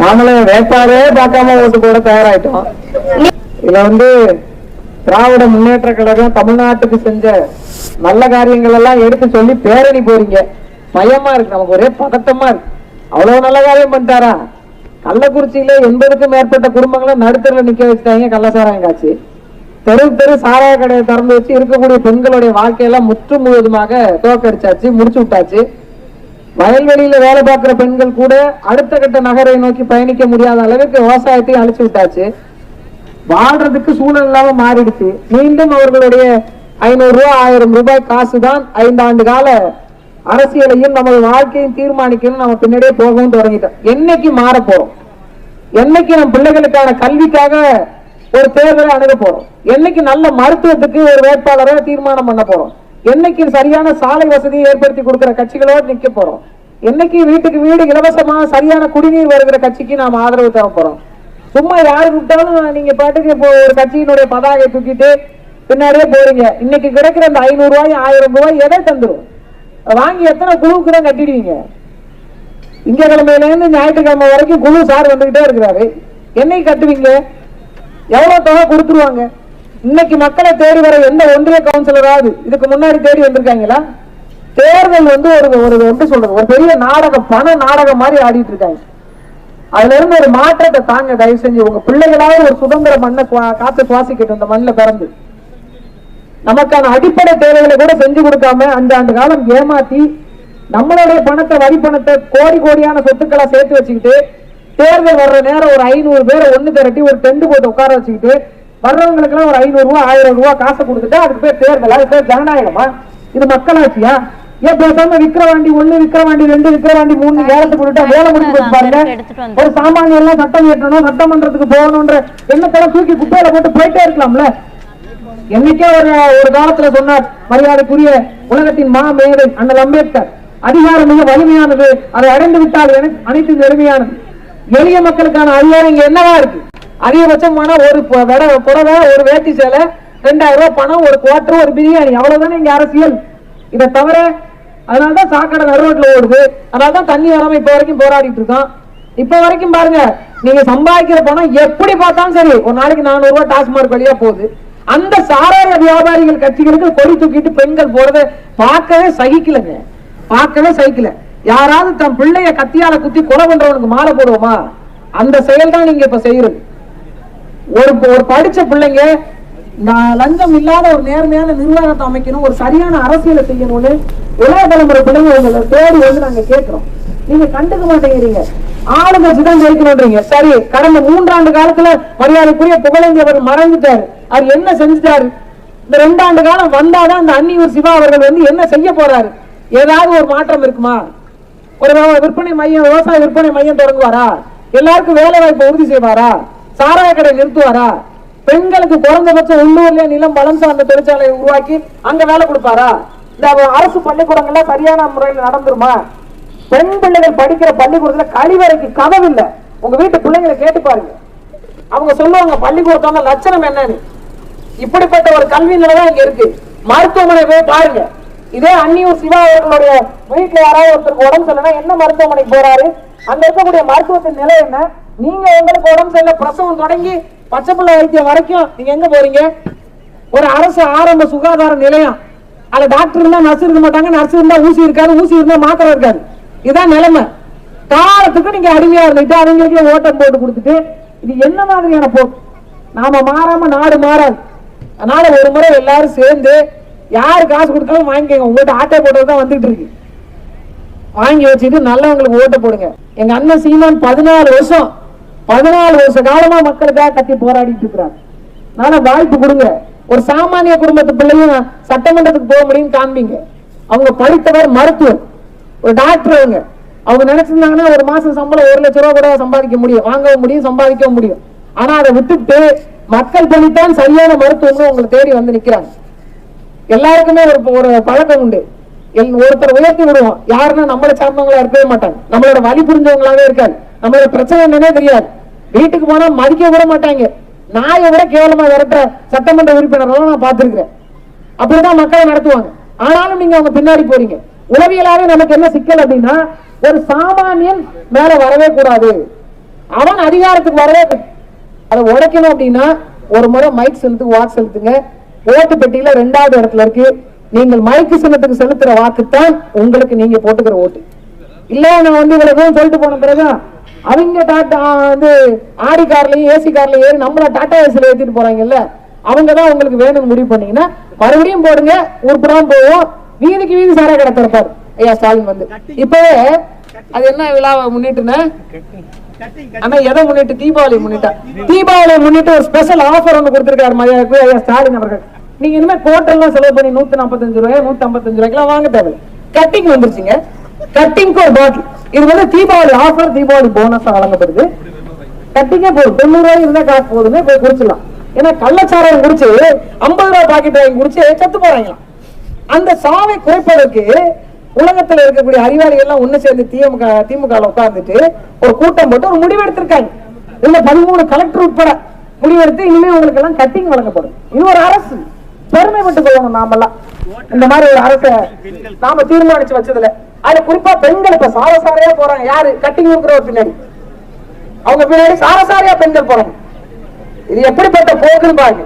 நாமளும் வேட்பாளரே பார்க்காம ஓட்டு போட தயாராயிட்டோம். இதுல வந்து திராவிட முன்னேற்ற கழகம் தமிழ்நாட்டுக்கு செஞ்ச நல்ல காரியங்கள் எல்லாம் எடுத்து சொல்லி பேரணி போறீங்க. பயமா இருக்கு. நமக்கு ஒரே பதட்டமா இருக்கு. அவ்வளவு நல்ல காரியம் பண்ணிட்டாரா? கள்ளக்குறிச்சியில எண்பதுக்கும் மேற்பட்ட குடும்பங்களை நடுத்தரில் நிக்க வச்சுட்டாங்க கள்ளசாராயம் காட்சி. தெரு தெரு சாராய கடையை திறந்து வச்சு இருக்கக்கூடிய பெண்களுடைய வாழ்க்கையெல்லாம் முற்று முழுவதுமாக தோக்கடிச்சாச்சு முடிச்சு விட்டாச்சு. வயல்வெளியில வேலை பார்க்கிற பெண்கள் கூட அடுத்த கட்ட நகரை நோக்கி பயணிக்க முடியாத அளவுக்கு விவசாயத்தையும் அழிச்சு விட்டாச்சு. வாழ்றதுக்கு சூழல் இல்லாம மாறிடுச்சு. மீண்டும் அவர்களுடைய ஐநூறு ரூபாய் ஆயிரம் ரூபாய் காசு தான் ஐந்தாண்டு கால அரசியலையும் நமது வாழ்க்கையும் தீர்மானிக்கணும் நம்ம பின்னாடியே போகவும் தொடங்கிட்டோம். என்னைக்கு மாற போறோம்? என்னைக்கு நம் பிள்ளைகளுக்கான கல்விக்காக ஒரு தேர்தலை அணுக போறோம்? என்னைக்கு நல்ல மருத்துவத்துக்கு ஒரு வேட்பாளரை தீர்மானம் பண்ண போறோம்? என்னைக்கு சரியான சாலை வசதியை ஏற்படுத்தி கொடுக்கிற கட்சிகளோடு நிற்க போறோம். என்னைக்கு வீட்டுக்கு வீடு இலவசமாக சரியான குடிநீர் வருகிற கட்சிக்கு நாம் ஆதரவு தர போறோம். சும்மா யாரு விட்டாலும் நீங்க பாட்டுக்கு இப்போ ஒரு கட்சியினுடைய பதாகை தூக்கிட்டு பின்னாடியே போறீங்க. இன்னைக்கு கிடைக்கிற அந்த ஐநூறு ரூபாய் ஆயிரம் ரூபாய் எதை தந்துரும்? வாங்கி எத்தனை குழுவுக்கு தான் கட்டிடுவீங்க? திங்கக்கிழமையில இருந்து ஞாயிற்றுக்கிழமை வரைக்கும் குழு சார் வந்துகிட்டே இருக்கிறாரு. என்னைக்கு கட்டுவீங்க? எவ்வளவு தொகை கொடுத்துருவாங்க? இன்னைக்கு மக்களை தேடி வர எந்த ஒன்றிய கவுன்சிலராவது இதுக்கு முன்னாடி தேடி வந்திருக்காங்களா? தேர்தல் வந்து ஒரு ஒரு எப்படி சொல்றது? ஒரு பெரிய நாடகம் பண நாடகம் மாதிரி ஆடிட்டு இருக்காங்க. அதுல இருந்து ஒரு மாற்றத்தை தாங்க தயவு செஞ்சு உங்க பிள்ளைகளாவது ஒரு சுதந்திர மண்ணை காத்து சுவாசிக்கட்டும் இந்த மண்ணில் பிறந்து. நமக்கான அடிப்படை தேவைகளை கூட செஞ்சு கொடுக்காம அந்த ஆண்டு காலம் ஏமாத்தி நம்மளுடைய பணத்தை வரி பணத்தை கோடி கோடியான சொத்துக்களை சேர்த்து வச்சுக்கிட்டு தேர்தல் வர்ற நேரம் ஒரு ஐநூறு பேரை ஒண்ணு திரட்டி ஒரு டெண்டு போட்டு உட்கார வச்சுக்கிட்டு வர்றவங்களுக்கு எல்லாம் ஒரு ஐநூறு ரூபாய் ஆயிரம் ரூபாய் காசை கொடுத்துட்டு அதுக்கு பேர் தேர்தல் அது பேர் ஜனநாயகமா? இது மக்களாட்சியா? ஏன் பேசாம விக்கிரவாண்டி ஒண்ணு விக்கிரவாண்டி ரெண்டு விக்கிரவாண்டி மூணு ஏலத்துக்கு விட்டா வேலை முடிஞ்சு போச்சு பாருங்க. ஒரு சாமானியம் எல்லாம் சட்டம் ஏற்றணும் சட்டமன்றத்துக்கு போகணும்ன்ற எண்ணத்தெல்லாம் தூக்கி குப்பையில போட்டு போயிட்டே இருக்கலாம்ல. என்னைக்கே ஒரு ஒரு காலத்துல சொன்னார் மரியாதைக்குரிய உலகத்தின் மா மேதை அண்ணல் அம்பேத்கர். அதிகாரம் மிக வலிமையானது அதை அடைந்து விட்டால் அனைத்து எளிமையானது. எளிய மக்களுக்கான அதிகாரம் இங்க என்னவா இருக்கு? அதிகபட்சமான ஒரு பு- புடவை ஒரு வேட்டி சேலை ரெண்டாயிரம் ரூபாய் பணம் ஒரு குவார்டர் ஒரு பிரியாணி அவ்வளவுதானே இங்க அரசியல். இதை தவிர அதனாலதான் சாக்கடை நடுரோட்ல ஓடுது. அதனாலதான் தண்ணி வராம இப்ப வரைக்கும் போராடிட்டு இருக்கோம் இப்ப வரைக்கும் பாருங்க நீங்க சம்பாதிக்கிற பணம் எப்படி பார்த்தாலும் சரி ஒரு நாளைக்கு நானூறு ரூபாய் டாஸ்மார்க் வழியா போகுது. அந்த சாராய வியாபாரிகள் கட்சிகளுக்கு கொடி தூக்கிட்டு பெண்கள் போறதை பார்க்கவே சகிக்கலங்க. பார்க்கவே சகிக்கல. யாராவது தன் பிள்ளைய கத்தியால குத்தி கொலை பண்றவனுக்கு மாலை போடுவோமா? அந்த செயல் தான் நீங்க இப்ப செய்யறது. ஒரு ஒரு படிச்ச பிள்ளைங்க நான் லஞ்சம் இல்லாத ஒரு நேர்மையான நிர்வாகத்தை அமைக்கணும் ஒரு சரியான அரசியலை செய்யணும்னு இளைய தலைமுறை பிள்ளைங்க உங்களை தேடி வந்து நாங்க கேட்கிறோம். நீங்க கண்டுக்க மாட்டேங்கிறீங்க. ஆளுங்கட்சி தான் ஜெயிக்கணும்ன்றீங்க சரி கடந்த மூன்றாண்டு காலத்துல மரியாதைக்குரிய புகழேந்தியவர் மறைஞ்சிட்டாரு. அவர் என்ன செஞ்சுட்டாரு? இந்த ரெண்டாண்டு காலம் வந்தாதான் அந்த அன்னியூர் சிவா அவர்கள் வந்து என்ன செய்ய போறாரு? ஏதாவது ஒரு மாற்றம் இருக்குமா? ஒரு விற்பனை மையம் விவசாய விற்பனை மையம் தொடங்குவாரா? எல்லாருக்கும் வேலை வாய்ப்பு உறுதி செய்வாரா? சாராய கடை நிறுத்துவாரா? பெண்களுக்கு குறைந்தபட்சம் உள்ளூர்ல நிலம் வளம் சார்ந்த தொழிற்சாலையை உருவாக்கி அங்க வேலை கொடுப்பாரா? இந்த அவ- அரசு பள்ளிக்கூடங்கள்ல சரியான முறையில் நடந்துருமா? பெண் பிள்ளைகள் படிக்கிற பள்ளிக்கூடத்துல கழிவறைக்கு கதவு இல்ல. உங்க வீட்டு பிள்ளைங்களை கேட்டு பாருங்க. அவங்க சொல்லுவாங்க பள்ளிக்கூடத்தோட லட்சணம் என்னன்னு? இப்படிப்பட்ட ஒரு கல்வி நிலைதான் இங்க இருக்கு. மருத்துவமனை போய் பாருங்க. இதே அன்னியூர் சிவா அவர்களுடைய வீட்டுல யாராவது ஒருத்தருக்கு உடம்பு சரியில்லைன்னா என்ன மருத்துவமனைக்கு போறாரு? அங்க இருக்கக்கூடிய மருத்துவத்தின் நிலை என்ன? நீங்க உங்களுக்கு உடம்பு சரியில்ல பிரசவம் தொடங்கி பச்சை பிள்ளை வைத்தியம் வரைக்கும் நீங்க எங்க போறீங்க? ஒரு அரசு ஆரம்ப சுகாதார நிலையம். அதுல டாக்டர் இருந்தா நர்ஸ் இருக்க மாட்டாங்க நர்ஸ் இருந்தா ஊசி இருக்காது ஊசி இருந்தா மாத்திரை இருக்காது. இதுதான் நிலைமை. காலத்துக்கு நீங்க அடிமையா இருந்துட்டு அவங்களுக்கு ஓட்டம் போட்டு கொடுத்துட்டு இது என்ன மாதிரியான போக்கு? நாம மாறாம நாடு மாறாது. அதனால ஒரு முறை எல்லாரும் சேர்ந்து யாரு காசு கொடுத்தாலும் வாங்கிக்கோங்க. உங்கள்கிட்ட ஆட்டோ போட்டது தான் வந்துட்டு இருக்கு. வாங்கி வச்சுட்டு நல்லவங்களுக்கு ஓட்டை போடுங்க. எங்க அண்ணன் சீமான் பதினாலு வருஷம் பதினாலு வருஷ காலமா மக்களுக்காக கத்தி போராடிட்டு இருக்கிறார் நானும் வாய்ப்பு கொடுங்க. ஒரு சாமானிய குடும்பத்து பிள்ளையும் சட்டமன்றத்துக்கு போக முடியும்னு காண்பீங்க. அவங்க படித்தவர் மருத்துவர். ஒரு டாக்டர் அவங்க. அவங்க நினைச்சிருந்தாங்கன்னா ஒரு மாசம் சம்பளம் ஒரு லட்ச ரூபா கூட சம்பாதிக்க முடியும். வாங்கவும் முடியும் சம்பாதிக்கவும் முடியும். ஆனா அதை விட்டுட்டு மக்கள் பணித்தான் சரியான மருத்துவம்னு உங்களை தேடி வந்து நிக்கிறாங்க. எல்லாருக்குமே ஒரு ஒரு பழக்கம் உண்டு. ஒருத்தர் உயர்த்தி விடுவோம். யாருன்னா நம்மளை சார்ந்தவங்களா இருக்கவே மாட்டாங்க. நம்மளோட வழி புரிஞ்சவங்களாவே இருக்காது நம்மளோட பிரச்சனை என்னன்னே தெரியாது. வீட்டுக்கு போனா மதிக்க விட மாட்டாங்க. நாயை விட கேவலமா விரட்ட சட்டமன்ற உறுப்பினரெல்லாம் நான் பார்த்திருக்கிறேன். அப்படிதான் மக்களை நடத்துவாங்க. ஆனாலும் நீங்க அவங்க பின்னாடி போறீங்க. உளவியலாவே நமக்கு என்ன சிக்கல் அப்படின்னா ஒரு சாமானியன் மேல வரவே கூடாது. அவன் அதிகாரத்துக்கு வரவே அதை உடைக்கணும் அப்படின்னா ஒரு முறை மைக் செலுத்துக்கு வாக்கு செலுத்துங்க. ஓட்டு பெட்டியில ரெண்டாவது இடத்துல இருக்கு. நீங்கள் மைக்கு சின்னத்துக்கு செலுத்துற வாக்கு தான் உங்களுக்கு நீங்க போட்டுக்கிற ஓட்டு. இல்ல நான் வந்து இவ்வளவு சொல்லிட்டு போன பிறகுதான் அவங்க டாட்டா வந்து ஆடி கார்லயும் ஏசி கார்ல ஏறி நம்மள டாடா ஏசில ஏத்திட்டு போறாங்கல்ல அவங்க தான் உங்களுக்கு வேணும்னு முடிவு பண்ணீங்கன்னா மறுபடியும் போடுங்க உருப்படாம போவோம். வீதிக்கு வீதி சாரா கடை திறப்பாரு ஐயா ஸ்டாலின் வந்து. இப்பவே அது என்ன விழாவை முன்னிட்டுன்னு ஆனா எதை முன்னிட்டு? தீபாவளி முன்னிட்டா? தீபாவளி. முன்னிட்டு ஒரு ஸ்பெஷல் ஆஃபர் ஒண்ணு கொடுத்திருக்காரு மரியாதைக்கு ஐயா ஸ்டாலின் அவர்கள். நீங்க இனிமே கோட்டெல்லாம் செலவு பண்ணி நூத்தி நாற்பத்தஞ்சு ரூபாய் நூத்தி ஐம்பத்தஞ்சு ரூபாய்க்கு வாங்க தேவை கட்டிங் வந்துருச்சுங்க. கட்டிங்க்கு ஒரு பாட்டில் இது வந்து தீபாவளி ஆஃபர் தீபாவளி போனஸ் வழங்கப்படுது. கட்டிங்க போதும் தொண்ணூறு ரூபாய் இருந்தா காசு போதுமே போய் குடிச்சிடலாம். ஏன்னா கள்ளச்சாராயம் குடிச்சு ஐம்பது ரூபாய் பாக்கெட் வாங்கி குடிச்சு செத்து போறாங்க அந்த சாவை குறைப்பதற்கு உலகத்துல இருக்கக்கூடிய அறிவாளிகள் எல்லாம் ஒண்ணு சேர்ந்து திமுக திமுக உட்கார்ந்துட்டு ஒரு கூட்டம் போட்டு ஒரு முடிவு எடுத்திருக்காங்க இந்த பதிமூணு கலெக்டர் உட்பட முடிவெடுத்து இனிமே உங்களுக்கு எல்லாம் கட்டிங் வழங்கப்படும். இது ஒரு அரசு. பெருமைப்பட்டு கொள்ளணும் நாமெல்லாம். இந்த மாதிரி ஒரு அரசை நாம தீர்மானிச்சு வச்சதுல. அது குறிப்பா பெண்கள் இப்ப சாரசாரையா போறாங்க. யாரு? கட்டிங் இருக்கிற பின்னாடி. அவங்க பின்னாடி சாரசாரியா பெண்கள் போறாங்க. இது எப்படிப்பட்ட போக்குன்னு பாருங்க.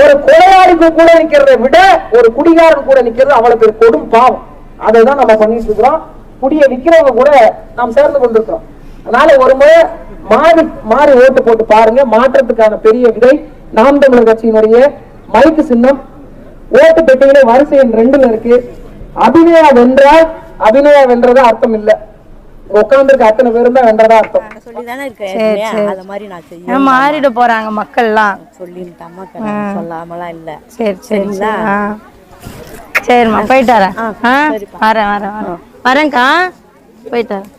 ஒரு கொலையாளிக்கு கூட நிக்கிறத விட ஒரு குடிகாரன் கூட நிக்கிறது அவ்வளவு பேர் கொடும் பாவம். அதை தான் நம்ம பண்ணிட்டு இருக்கிறோம் குடிய விற்கிறவங்க கூட நாம் சேர்ந்து கொண்டிருக்கிறோம். அதனால ஒரு முறை மாறி மாறி ஓட்டு போட்டு பாருங்க. மாற்றத்துக்கான பெரிய விதை நாம் தமிழர் கட்சியினுடைய மைக்கு சின்னம். ஓட்டு பெட்டிகளே வரிசை எண் ரெண்டுல இருக்கு. அபிநயா வென்றால் அபிநயா வென்றதா அர்த்தம் இல்ல. உட்கார்ந்துருக்க அத்தனை பேரும் தான் வென்றதா அர்த்தம். மாறிட போறாங்க மக்கள்லாம். சொல்லிட்டாமா சொல்லாமலாம் இல்ல. சரி சரி சரி. ஆ. சரிம்மா போயிட்டு வரேன். ஆ வரேன் வரேன் வரேன். வரேன்க்கா. போயிட்டு வரேன்.